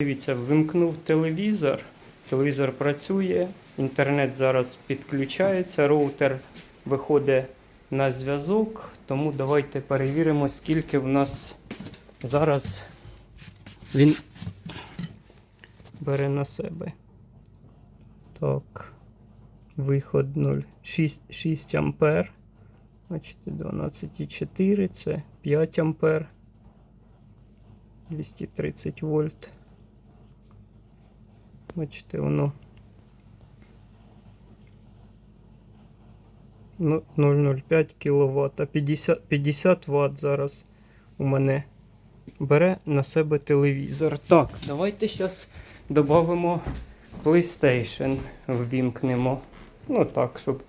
Дивіться, вимкнув телевізор. Телевізор працює, інтернет зараз підключається, роутер виходить на зв'язок. Тому давайте перевіримо, скільки в нас зараз він бере на себе. Так. Виход 0. 6, 6 ампер. Бачите, 12,4 це 5 ампер. 230 вольт. Бачите, воно. Ну, 0,05 кВт. 50, 50 Вт зараз у мене бере на себе телевізор. Так, давайте зараз додамо PlayStation, ввімкнемо. Ну так, щоб.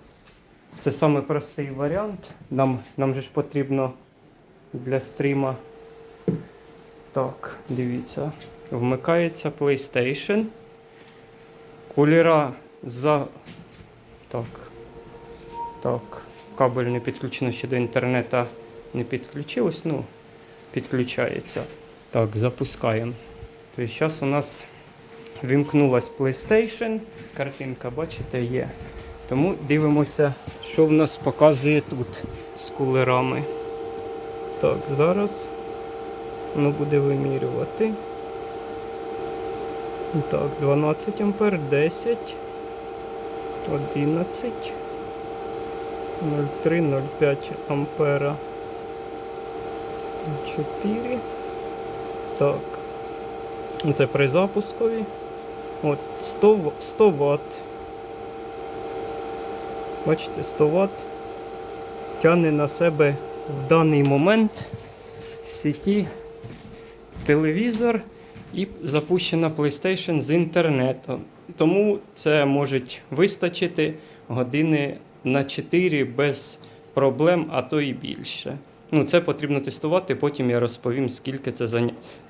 Це самий простий варіант. Нам, нам же ж потрібно для стріма. Так, дивіться. Вмикається PlayStation. Кулера за. Так. Так. Кабель не підключено ще до інтернету не підключилось. Ну, підключається. Так, запускаємо. Тобто зараз у нас вимкнулась PlayStation. Картинка, бачите, є. Тому дивимося, що в нас показує тут з кулерами. Так, зараз воно буде вимірювати. Так, 12 ампер, 10, 11, 0,3, 0,5 ампера. 4. Так. Це при запускові. От 100, 100 Вт. Бачите, 100 Вт тягне на себе в даний момент з сіті телевізор і запущена PlayStation з інтернету. Тому це можуть вистачити години на 4 без проблем, а то і більше. Ну, це потрібно тестувати, потім я розповім, скільки це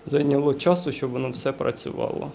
зайняло часу, щоб воно все працювало.